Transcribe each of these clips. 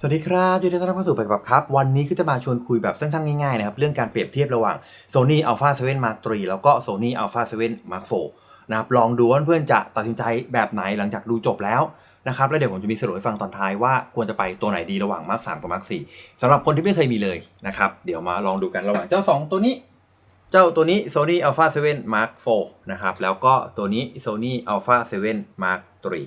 สวัสดีครับยินดีต้อนรับเข้าสู่ไปกับครับ วันนี้ก็จะมาชวนคุยแบบสั้นๆ ง่ายๆนะครับ เรื่องการเปรียบเทียบระหว่าง Sony Alpha 7 Mark III แล้วก็ Sony Alpha 7 Mark IV นะครับลองดูว่าเพื่อนจะตัดสินใจแบบไหนหลังจากดูจบแล้วนะครับแล้วเดี๋ยวผมจะมีสรุปให้ฟังตอนท้ายว่าควรจะไปตัวไหนดีระหว่าง Mark 3กับ Mark 4สำหรับคนที่ไม่เคยมีเลยนะครับเดี๋ยวมาลองดูกันระหว่างเจ้า 2 ตัวนี้ เจ้าตัวนี้ Sony Alpha 7 Mark IV นะครับแล้วก็ตัวนี้ Sony Alpha 7 Mark III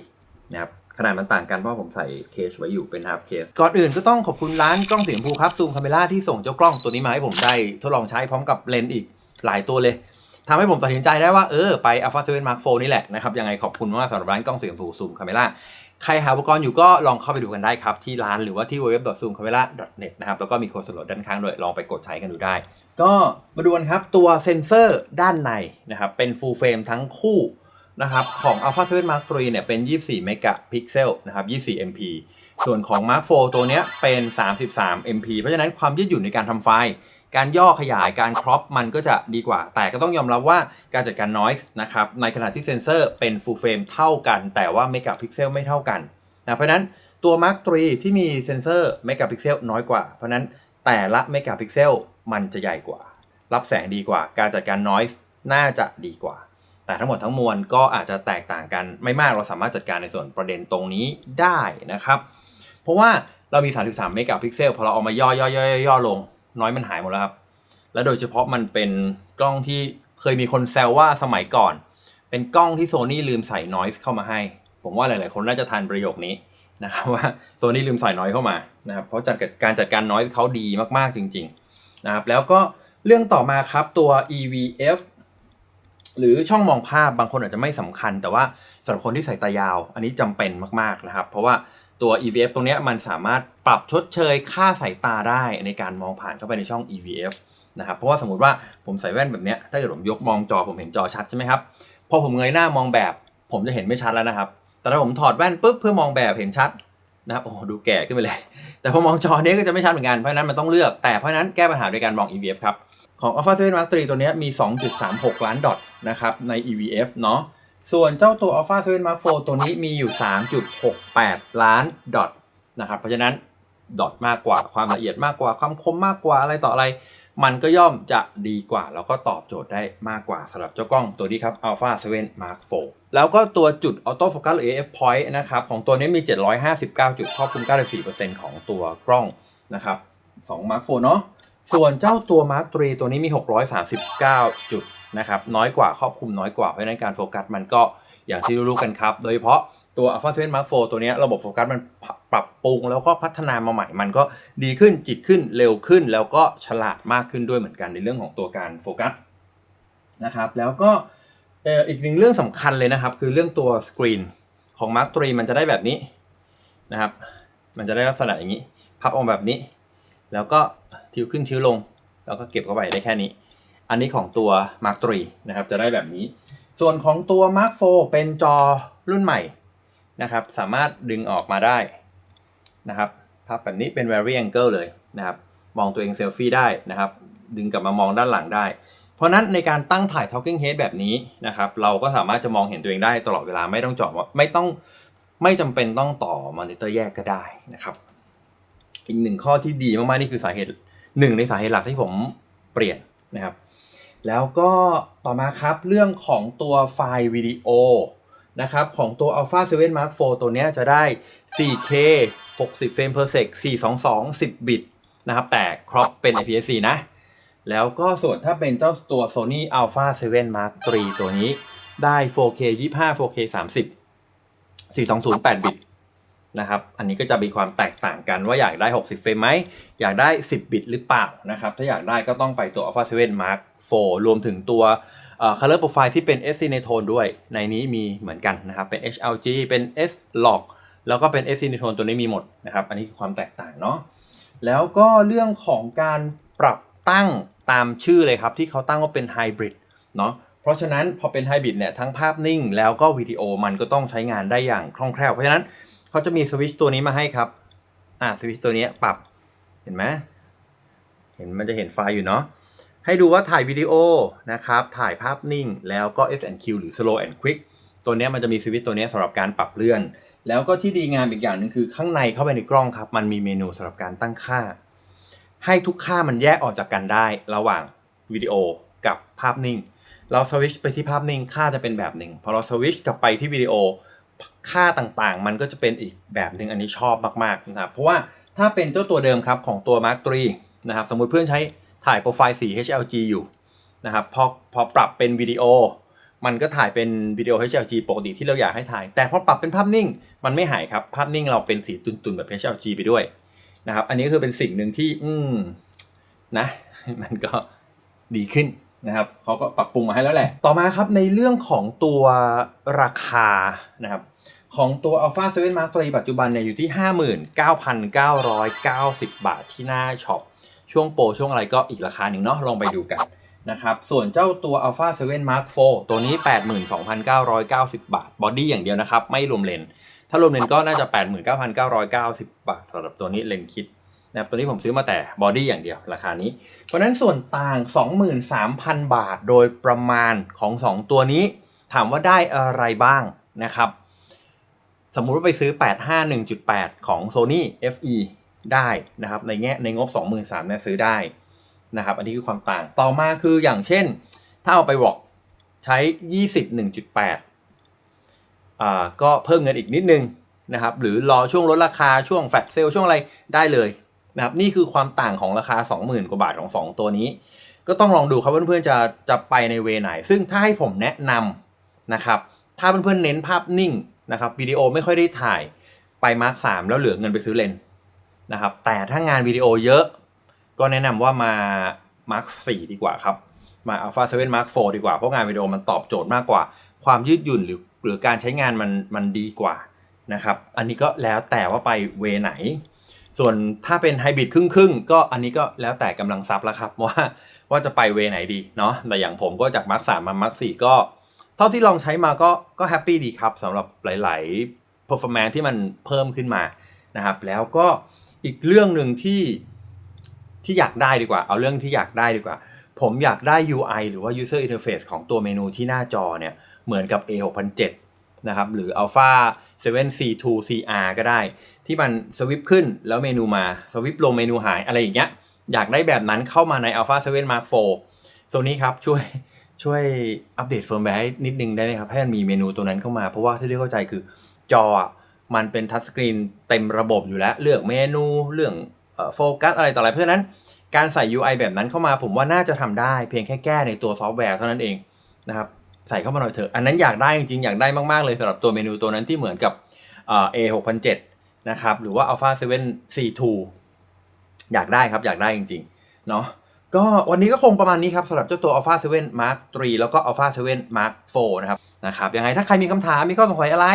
นะครับ ขนาดมันต่างกันเพราะผมใส่เคสไว้อยู่เป็น half case ก่อนอื่นก็ต้องขอบคุณร้านกล้องเสียงภูครับซูมคาเมล่าที่ส่งเจ้ากล้องตัวนี้มาให้ผมได้ทดลองใช้พร้อมกับเลนส์อีกหลายตัวเลยทำให้ผมตัดสินใจได้ว่าเออไป Alpha 7 Mark IV นี่แหละนะครับยังไงขอบคุณมากสำหรับร้านกล้องเสียงภูซูมคาเมล่าใครหาอุปกรณ์อยู่ก็ลองเข้าไปดูกันได้ครับ ที่ร้านหรือว่าที่ www.zoomcamera.net นะครับ แล้วก็มีโค้ดส่วนลดด้านข้างด้วย ลองไปกดใช้กันดูได้ ก็มาดูกันครับ ตัวเซ็นเซอร์ด้านในนะครับ เป็น full frame ทั้งคู่ นะครับของ Alpha 7 Mark III เนี่ยเป็น 24 เมกะพิกเซลนะครับ 24 MP ส่วนของ Mark IV ตัวเนี้ยเป็น 33 MP เพราะฉะนั้นความยืดหยุ่นในการทำไฟล์ การย่อขยายการครอปมันก็จะดีกว่า แต่ก็ต้องยอมรับว่าการจัดการ noise นะครับในขณะที่เซนเซอร์เป็น full frame เท่ากัน แต่ว่าเมกะพิกเซลไม่เท่ากันนะเพราะฉะนั้นตัว Mark III ที่มีเซนเซอร์เมกะพิกเซลน้อยกว่า เพราะฉะนั้นแต่ละเมกะพิกเซลมันจะใหญ่กว่า รับแสงดีกว่า การจัดการ noise น่าจะดีกว่า แต่ทั้งหมดทั้งมวลก็อาจจะแตกต่างกันไม่มากเราสามารถจัดการในส่วนประเด็นตรงนี้ได้นะครับ เพราะว่าเรามี 33 เมกะพิกเซลพอเราเอามาย่อย่อย่อย่อลง น้อยมันหายหมดแล้วครับ และโดยเฉพาะมันเป็นกล้องที่เคยมีคนแซวว่าสมัยก่อน เป็นกล้องที่โซนี่ลืมใส่ noise เข้ามาให้ ผมว่าหลาย ๆ คนน่าจะทันประโยคนี้นะครับว่าโซนี่ลืมใส่ noise เข้ามานะครับเพราะจัดการจัดการ noise เขาดีมากๆจริง ๆ นะครับแล้วก็เรื่องต่อมาครับตัว EVF หรือช่องมองภาพบางคนอาจจะไม่สำคัญ แต่ว่าสำหรับคนที่ใส่ตายาว อันนี้จำเป็นมากๆนะครับ เพราะว่าตัว EVF ตรงนี้มันสามารถปรับชดเชยค่าสายตาได้ในการมองผ่านเข้าไปในช่อง EVF นะครับเพราะว่าสมมติว่าผมใส่แว่นแบบนี้ถ้าเกิดผมยกมองจอผมเห็นจอชัดใช่ไหมครับพอผมเงยหน้ามองแบบ ผมจะเห็นไม่ชัดแล้วนะครับ แต่ถ้าผมถอดแว่นปุ๊บเพื่อมองแบบเห็นชัดนะครับโอ้ดูแก่ขึ้นไปเลย แต่พอมองจอเนี้ยก็จะไม่ชัดเหมือนกันเพราะนั้นมันต้องเลือกแต่เพราะนั้นแก้ปัญหาด้วยการมอง EVF ครับ ของ Alpha 7 Mark III ตัวนี้มี 2.36 ล้านดอทนะครับใน EVF เนาะส่วนเจ้าตัว Alpha 7 Mark IV ตัวนี้มีอยู่ 3.68 ล้านดอทนะครับเพราะฉะนั้นดอทมากกว่าความละเอียดมากกว่าความคมมากกว่าอะไรต่ออะไร มันก็ย่อมจะดีกว่า แล้วก็ตอบโจทย์ได้มากกว่าสำหรับเจ้ากล้องตัวนี้ครับ Alpha 7 Mark IV แล้วก็ตัวจุด Auto Focus หรือ AF Point นะครับของตัวนี้มี 759 จุดครอบคลุม 94%ของตัวกล้องนะครับ2 Mark IV เนาะ ส่วนเจ้าตัว Mark III ตัวนี้มี 639 จุดนะครับน้อยกว่าครอบคลุมน้อยกว่าเพราะฉะนั้นการโฟกัสมันก็อย่างที่รู้ๆกันครับ โดยเฉพาะตัว Alpha 7 Mark IV ตัวนี้ระบบโฟกัสมันปรับปรุงแล้วก็พัฒนามาใหม่ มันก็ดีขึ้นจิตขึ้นเร็วขึ้น แล้วก็ฉลาดมากขึ้นด้วยเหมือนกันในเรื่องของตัวการโฟกัสนะครับแล้วก็อีกหนึ่งเรื่องสำคัญเลยนะครับ คือเรื่องตัวสกรีนของ Mark III มันจะได้แบบนี้นะครับ มันจะได้ลักษณะอย่างนี้ พับออกแบบนี้ แล้วก็ ทิ้วขึ้นทิ้วลง แล้วก็เก็บเข้าไปได้แค่นี้ อันนี้ของตัว Mark III นะครับจะได้แบบนี้ ส่วนของตัว Mark IV เป็นจอรุ่นใหม่นะครับ สามารถดึงออกมาได้นะครับภาพแบบนี้เป็น Vary Angle เลยนะครับ มองตัวเองเซลฟี่ได้นะครับ ดึงกลับมามองด้านหลังได้ เพราะนั้นในการตั้งถ่าย Talking Head แบบนี้นะครับ เราก็สามารถจะมองเห็นตัวเองได้ตลอดเวลาไม่ต้องจาะไม่ต้องไม่จำเป็นต้องต่อมอนิเตอร์แยกก็ได้นะครับ อีกหนึ่งข้อที่ดีมากๆ นี่คือสาเหตุ หนึ่งในสาเหตุหลักที่ผมเปลี่ยนนะครับ แล้วก็ต่อมาครับเรื่องของตัวไฟล์วิดีโอนะครับของตัว Alpha 7 Mark IV ตัวนี้จะได้ 4K 60 เฟรม per sec 422 10 บิตนะครับ แต่ครอปเป็น APS-C นะ แล้วก็ส่วนถ้าเป็นเจ้าตัว Sony Alpha 7 Mark III ตัวนี้ได้ 4K 25 4K 30 420 8 บิต นะครับ อันนี้ก็จะมีความแตกต่างกันว่าอยากได้ 60 เฟรมไหม อยากได้ 10 บิตหรือเปล่านะครับ ถ้าอยากได้ก็ต้องไปตัว Alpha 7 Mark IV รวมถึงตัว Color Profile ที่เป็น S Cinetone ด้วย ในนี้มีเหมือนกันนะครับ เป็น HLG เป็น S Log แล้วก็เป็น S Cinetone ตัวนี้มีหมดนะครับ อันนี้คือความแตกต่างเนาะ แล้วก็เรื่องของการปรับตั้งตามชื่อเลยครับ ที่เขาตั้งว่าเป็น Hybrid เนาะเพราะฉะนั้นพอเป็น Hybrid เนี่ยทั้งภาพนิ่งแล้วก็วิดีโอมันก็ต้องใช้งานได้อย่างคล่องแคล่วเพราะฉะนั้น เขาจะมีสวิตช์ตัวนี้มาให้ครับ อ่าสวิตช์ตัวนี้ปรับ เห็นไหมเห็นมันจะเห็นไฟล์อยู่เนาะ ให้ดูว่าถ่ายวิดีโอนะครับ ถ่ายภาพนิ่ง แล้วก็ S&Q หรือ Slow and Quick ตัวนี้มันจะมีสวิตช์ตัวนี้สำหรับการปรับเลื่อน แล้วก็ที่ดีงามอีกอย่างหนึงคือข้างในเข้าไปในกล้องครับ มันมีเมนูสำหรับการตั้งค่า ให้ทุกค่ามันแยกออกจากกันได้ระหว่างวิดีโอกับภาพนิ่ง เราสวิตชไปที่ภาพนิ่งค่าจะเป็นแบบหนึ่ง พอเราสวิตชกลับไปที่วิดีโอ ค่าต่างๆ มันก็จะเป็นอีกแบบหนึ่งอันนี้ชอบมากๆนะครับเพราะว่าถ้าเป็นเจ้าตัวเดิมครับของตัว Mark 3นะครับสมมุติเพื่อนใช้ถ่ายโปรไฟล์สี HLG อยู่นะครับพอพอปรับเป็นวิดีโอ มันก็ถ่ายเป็นวิดีโอ HLG ปกติที่เราอยากให้ถ่าย แต่พอปรับเป็นภาพนิ่ง มันไม่หายครับ ภาพนิ่งเราเป็นสีตุนๆ แบบ HLG ไปด้วยนะครับอันนี้ก็คือเป็นสิ่งหนึ่งที่อืมนะมันก็ดีขึ้น นะครับเขาก็ปรับปรุงมาให้แล้วแหละ ต่อมาครับในเรื่องของตัวราคานะครับของตัว Alpha 7 Mark III ปัจจุบันเนี่ยอยู่ที่ 59,990 บาทที่หน้าช็อปช่วงโปรช่วงอะไรก็อีกราคาหนึ่งเนาะลองไปดูกันนะครับส่วนเจ้าตัว Alpha 7 Mark IV ตัวนี้ 82,990 บาทบอดี้อย่างเดียวนะครับ ไม่รวมเลนส์ถ้ารวมเลนส์ก็น่าจะ 89,990 บาทสำหรับตัวนี้เลนส์คิด นะครับตัวนี้ผมซื้อมาแต่บอดี้อย่างเดียวราคานี้ เพราะนั้นส่วนต่าง 23,000 บาทโดยประมาณของ 2 ตัวนี้ ถามว่าได้อะไรบ้างนะครับ สมมุติว่าไปซื้อ 851.8 ของ Sony FE ได้นะครับในแง่ในงบ 23,000เนี่ยซื้อได้นะครับ อันนี้คือความต่างต่อมาคืออย่างเช่น ถ้าเอาไปบอกใช้ 21.8อ่าก็เพิ่มเงินอีกนิดนึงนะครับหรือรอช่วงลดราคาช่วงแฟลชเซลช่วงอะไรได้เลย นะครับนี่คือความต่างของราคา 20,000 กว่าบาทของ 2 ตัวนี้ ก็ต้องลองดูครับว่าเพื่อนๆจะจะไปในเวไหน ซึ่งถ้าให้ผมแนะนำนะครับถ้าเพื่อนๆเน้นภาพนิ่งนะครับวิดีโอไม่ค่อยได้ถ่ายไปมาร์คสแล้วเหลือเงินไปซื้อเลนนะครับแต่ถ้างานวิดีโอเยอะก็แนะนำว่ามามาร์คสดีกว่าครับมา Alpha 7 Mark 4ดีกว่า เพราะงานวิดีโอมันตอบโจทย์มากกว่า ความยืดหยุ่นหรือหรือการใช้งานมันมันดีกว่านะครับ อันนี้ก็แล้วแต่ว่าไปเวไหน ส่วนถ้าเป็นไฮบริดครึ่งๆก็อันนี้ก็แล้วแต่กำลังซับแล้วครับว่าว่าจะไปเวไหนดีเนาะแต่อย่างผมก็จากมาร์คสามาร์คสี่ก็เท่าที่ลองใช้มาก็ก็แฮปปี้ดีครับสำหรับหลาย ๆ performance ที่มันเพิ่มขึ้นมานะครับ แล้วก็อีกเรื่องหนึ่งที่ที่อยากได้ดีกว่า เอาเรื่องที่อยากได้ดีกว่า ผมอยากได้ UI หรือว่า user interface ของตัวเมนูที่หน้าจอเนี่ย เหมือนกับ A6007 นะครับ หรือ Alpha 7 C2 CR ก็ได้ ที่มันสวิปขึ้นแล้วเมนูมาสวิปลงเมนูหายอะไรอย่างเงี้ยอยากได้แบบนั้นเข้ามาใน Alpha 7 Mark IV โซนี้ครับช่วยช่วยอัปเดตเฟิร์มแวร์ให้นิดนึงได้ไหมครับ ให้มันมีเมนูตัวนั้นเข้ามา เพราะว่าที่เรียกเข้าใจคือจอมันเป็นทัชสกรีนเต็มระบบอยู่แล้ว เลือกเมนูเรื่องโฟกัสอะไรต่ออะไรเพราะฉะนั้นการใส่ UI แบบนั้นเข้ามาผมว่าน่าจะทำได้ เพียงแค่แก้ในตัวซอฟต์แวร์เท่านั้นเองนะครับใส่เข้ามาหน่อยเถอะ อันนั้นอยากได้จริงๆ อยากได้มากๆเลยสำหรับตัวเมนูตัวนั้นที่เหมือนกับ A6007 นะครับหรือว่า Alpha 7 C2 อยากได้ครับอยากได้จริงๆเนาะก็วันนี้ก็คงประมาณนี้ครับสำหรับเจ้าตัว Alpha 7 Mark 3 แล้วก็ Alpha 7 Mark 4 นะครับนะครับยังไงถ้าใครมีคำถามมีข้อสงสัยอะไร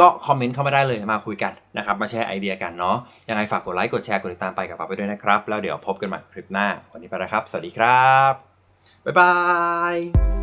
ก็คอมเมนต์เข้ามาได้เลยมาคุยกันนะครับมาแชร์ไอเดียกันเนาะยังไงฝากกดไลค์กดแชร์กดติดตามไปกับปาไปด้วยนะครับ แล้วเดี๋ยวพบกันใหม่คลิปหน้าวันนี้ไปแล้วครับ สวัสดีครับบ๊ายบาย